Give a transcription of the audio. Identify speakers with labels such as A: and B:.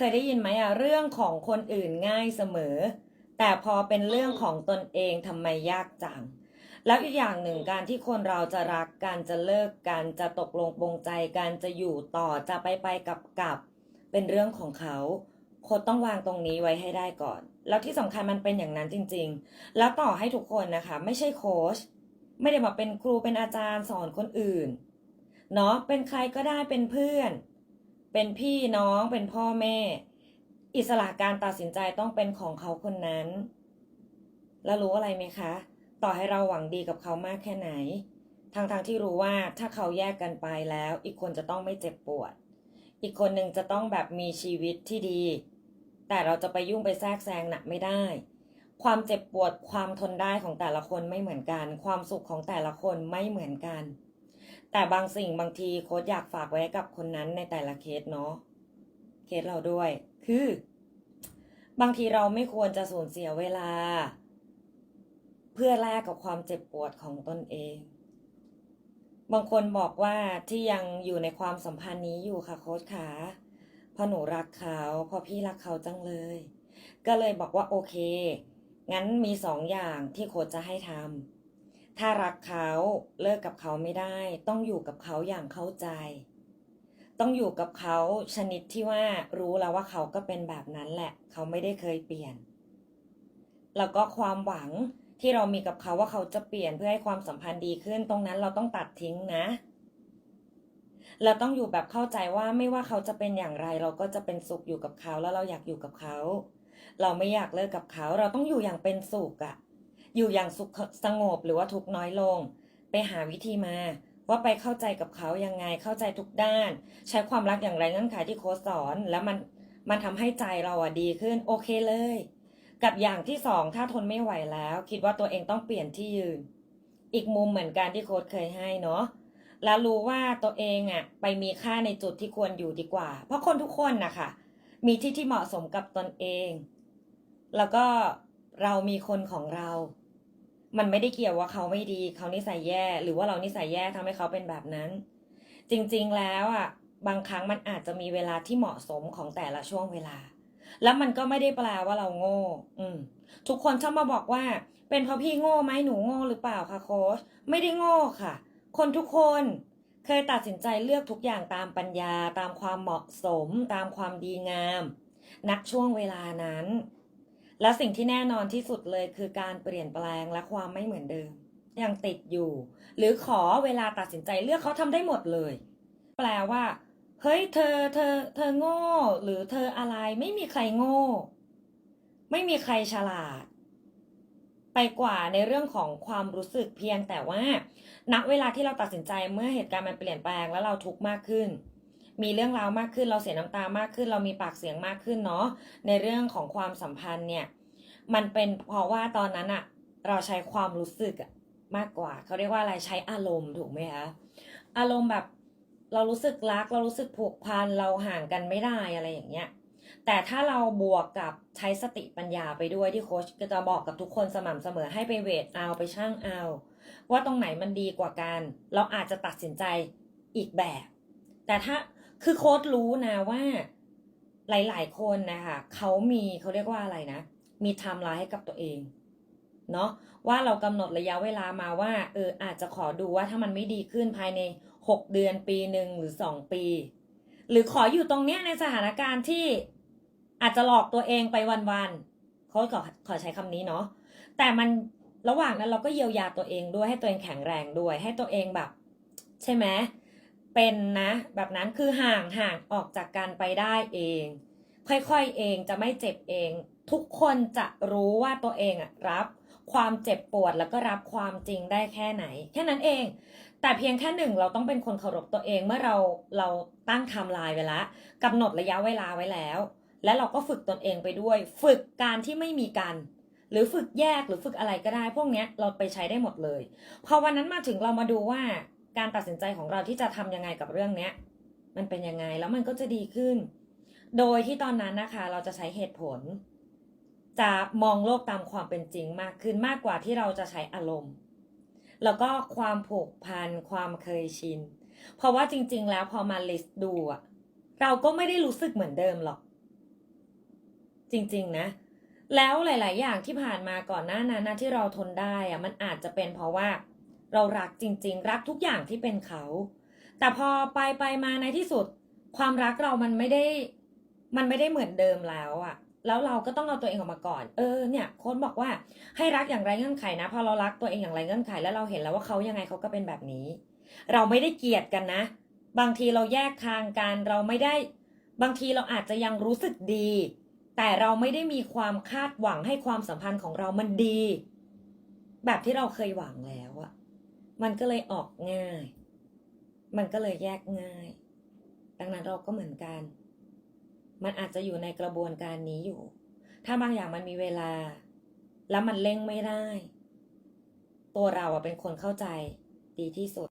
A: เคยได้ยินไหมอะเรื่องของคนอื่นง่ายเสมอ แต่พอเป็นเรื่องของตนเองทำไมยากจัง แล้วอีกอย่างหนึ่งการที่คนเราจะรักกันจะเลิกกันจะตกลงปรงใจกันจะอยู่ต่อจะไปไปกับกับเป็นเรื่องของเขาโค้ชต้องวางตรงนี้ไว้ให้ได้ก่อน แล้วที่สำคัญมันเป็นอย่างนั้นจริง ๆ แล้วต่อให้ทุกคนนะคะ ไม่ใช่โค้ชไม่ได้มาเป็นครูเป็นอาจารย์สอนคนอื่นเนาะเป็นใครก็ได้เป็นเพื่อน เป็นพี่น้องเป็นพ่อแม่ อิสระการตัดสินใจต้องเป็นของเขาคนนั้น แล้วรู้อะไรไหมคะ ต่อให้เราหวังดีกับเขามากแค่ไหนทางทางที่รู้ว่าถ้าเขาแยกกันไปแล้ว อีกคนจะต้องไม่เจ็บปวด อีกคนหนึ่งจะต้องแบบมีชีวิตที่ดี แต่เราจะไปยุ่งไปแทรกแซงหนักไม่ได้ ความเจ็บปวดความทนได้ของแต่ละคนไม่เหมือนกัน ความสุขของแต่ละคนไม่เหมือนกัน แต่บางสิ่งบางทีโค้ชอยากฝากไว้กับคนนั้นในแต่ละเคสเนาะเคสเราด้วย คือ บางทีเราไม่ควรจะสูญเสียเวลา เพื่อแลกกับความเจ็บปวดของตนเอง บางคนบอกว่าที่ยังอยู่ในความสัมพันธ์นี้อยู่ค่ะโค้ชขาเพราะหนูรักเขาเพราะพี่รักเขาจังเลย ก็เลยบอกว่าโอเค งั้นมีสองอย่างที่โค้ชจะให้ทำ ถ้ารักเขาเลิกกับเขาไม่ได้ ต้องอยู่กับเขาอย่างเข้าใจ ต้องอยู่กับเขาชนิดที่ว่ารู้แล้วว่าเขาก็เป็นแบบนั้นแหละ เขาไม่ได้เคยเปลี่ยน แล้วก็ความหวังที่เรามีกับเขาว่าเขาจะเปลี่ยนเพื่อให้ความสัมพันธ์ดีขึ้น ตรงนั้นเราต้องตัดทิ้งนะเราต้องอยู่แบบเข้าใจว่าไม่ว่าเขาจะเป็นอย่างไร เราก็จะเป็นสุขอยู่กับเขาแล้วเราอยากอยู่กับเขา เราไม่อยากเลิกกับเขา เราต้องอยู่อย่างเป็นสุขอะ อยู่อย่างสุขสงบหรือว่าทุกน้อยลง ไปหาวิธีมา ว่าไปเข้าใจกับเขายังไงเข้าใจทุกด้าน ใช้ความรักอย่างไรเงื่อนไขที่โค้ชสอน แล้วมันมันทำให้ใจเราอะดีขึ้นโอเคเลย กับอย่างที่สองถ้าทนไม่ไหวแล้ว คิดว่าตัวเองต้องเปลี่ยนที่ยืน อีกมุมเหมือนกันที่โค้ชเคยให้เนาะแล้วรู้ว่าตัวเองอะไปมีค่าในจุดที่ควรอยู่ดีกว่า เพราะคนทุกคนนะคะมีที่ที่เหมาะสมกับตนเอง แล้วก็เรามีคนของเรา มันไม่ได้เกี่ยวว่าเขาไม่ดี เขานิสัยแย่ หรือว่าเรานิสัยแย่ทำให้เขาเป็นแบบนั้น จริงๆแล้วอะบางครั้งมันอาจจะมีเวลาที่เหมาะสมของแต่ละช่วงเวลา แล้วมันก็ไม่ได้แปลว่าเราโง่ อืม ทุกคนชอบมาบอกว่า เป็นเพราะพี่โง่ไหมหนูโง่หรือเปล่าคะโค้ชไม่ได้โง่ค่ะ คนทุกคนเคยตัดสินใจเลือกทุกอย่างตามปัญญา ตามความเหมาะสม ตามความดีงามณช่วงเวลานั้น และสิ่งที่แน่นอนที่สุดเลยคือการเปลี่ยนแปลงและความไม่เหมือนเดิม ยังติดอยู่ หรือขอเวลาตัดสินใจเลือกเขาทำได้หมดเลย แปลว่า เฮ้ย เธอ เธอ เธอโง่ หรือเธออะไรไม่มีใครโง่ ไม่มีใครฉลาด ไปกว่าในเรื่องของความรู้สึกเพียงแต่ว่าณเวลาที่เราตัดสินใจเมื่อเหตุการณ์มันเปลี่ยนแปลงแล้วเราทุกข์มากขึ้น มีเรื่องราวมากขึ้น เราเสียน้ำตามากขึ้น เรามีปากเสียงมากขึ้นเนาะในเรื่องของความสัมพันธ์เนี่ยมันเป็นเพราะว่าตอนนั้นอะเราใช้ความรู้สึกอะมากกว่าเขาเรียกว่าอะไรใช้อารมณ์ถูกไหมคะอารมณ์แบบเรารู้สึกรัก เรารู้สึกผูกพันเราห่างกันไม่ได้อะไรอย่างเงี้ยแต่ถ้าเราบวกกับใช้สติปัญญาไปด้วยที่โค้ชก็จะบอกกับทุกคนสม่ำเสมอให้ไปเวทเอาไปช่างเอา ว่าตรงไหนมันดีกว่ากัน เราอาจจะตัดสินใจอีกแบบ แต่ถ้า คือโค้ชรู้นะว่าหลาย ๆ คนนะคะเขามีเขาเรียกว่าอะไรนะ มีไทม์ไลน์ให้กับตัวเองเนาะว่าเรากำหนดระยะเวลามาว่าเอออาจจะขอดูว่าถ้ามันไม่ดีขึ้นภายในหกเดือนปีหนึ่งหรือสองปี หรือขออยู่ตรงเนี้ยในสถานการณ์ที่อาจจะหลอกตัวเองไปวันๆเขาขอขอใช้คำนี้เนาะแต่มันระหว่างนั้นเราก็เยียวยาตัวเองด้วยให้ตัวเองแข็งแรงด้วยให้ตัวเองแบบ ใช่ไหม เป็นนะ แบบนั้นคือห่างห่างออกจากการไปได้เอง ค่อยๆเองจะไม่เจ็บเอง ทุกคนจะรู้ว่าตัวเองอะรับความเจ็บปวดแล้วก็รับความจริงได้แค่ไหน แค่นั้นเอง แต่เพียงแค่หนึ่งเราต้องเป็นคนเคารพตัวเองเมื่อเราเราตั้งไทม์ไลน์ไว้แล้วกำหนดระยะเวลาไว้แล้ว และเราก็ฝึกตนเองไปด้วย ฝึกการที่ไม่มีกัน หรือฝึกแยกหรือฝึกอะไรก็ได้ พวกเนี้ยเราไปใช้ได้หมดเลย พอวันนั้นมาถึงเรามาดูว่า การตัดสินใจของเราที่จะทำยังไงกับเรื่องเนี้ย มันเป็นยังไงแล้วมันก็จะดีขึ้น โดยที่ตอนนั้นนะคะ เราจะใช้เหตุผล จะมองโลกตามความเป็นจริงมากขึ้นมากกว่าที่เราจะใช้อารมณ์ แล้วก็ความผูกพันความเคยชิน เพราะว่าจริง ๆ แล้วพอมาลิสต์ดูอะเราก็ไม่ได้รู้สึกเหมือนเดิมหรอก จริง ๆ นะแล้วหลาย ๆ อย่างที่ผ่านมาก่อนหน้านั้นนะที่เราทนได้อะมันอาจจะเป็นเพราะว่า เรารักจริง ๆ รักทุกอย่างที่เป็นเขา แต่พอไปไปมาในที่สุด ความรักเรามันไม่ได้ มันไม่ได้เหมือนเดิมแล้วอะแล้วเราก็ต้องเอาตัวเองออกมาก่อน เออ เนี่ยโค้ดบอกว่าให้รักอย่างไรเงื่อนไขนะ พอเรารักตัวเองอย่างไรเงื่อนไข แล้วเราเห็นแล้วว่าเขายังไงเขาก็เป็นแบบนี้ เราไม่ได้เกลียดกันนะ บางทีเราแยกทางกัน เราไม่ได้ บางทีเราอาจจะยังรู้สึกดี แต่เราไม่ได้มีความคาดหวังให้ความสัมพันธ์ของเรามันดี แบบที่เราเคยหวังแล้วอะ มันก็เลยออกง่าย มันก็เลยแยกง่าย ดังนั้นเราก็เหมือนกัน มันอาจจะอยู่ในกระบวนการนี้อยู่ ถ้าบางอย่างมันมีเวลา แล้วมันเร่งไม่ได้ ตัวเราอะเป็นคนเข้าใจดีที่สุด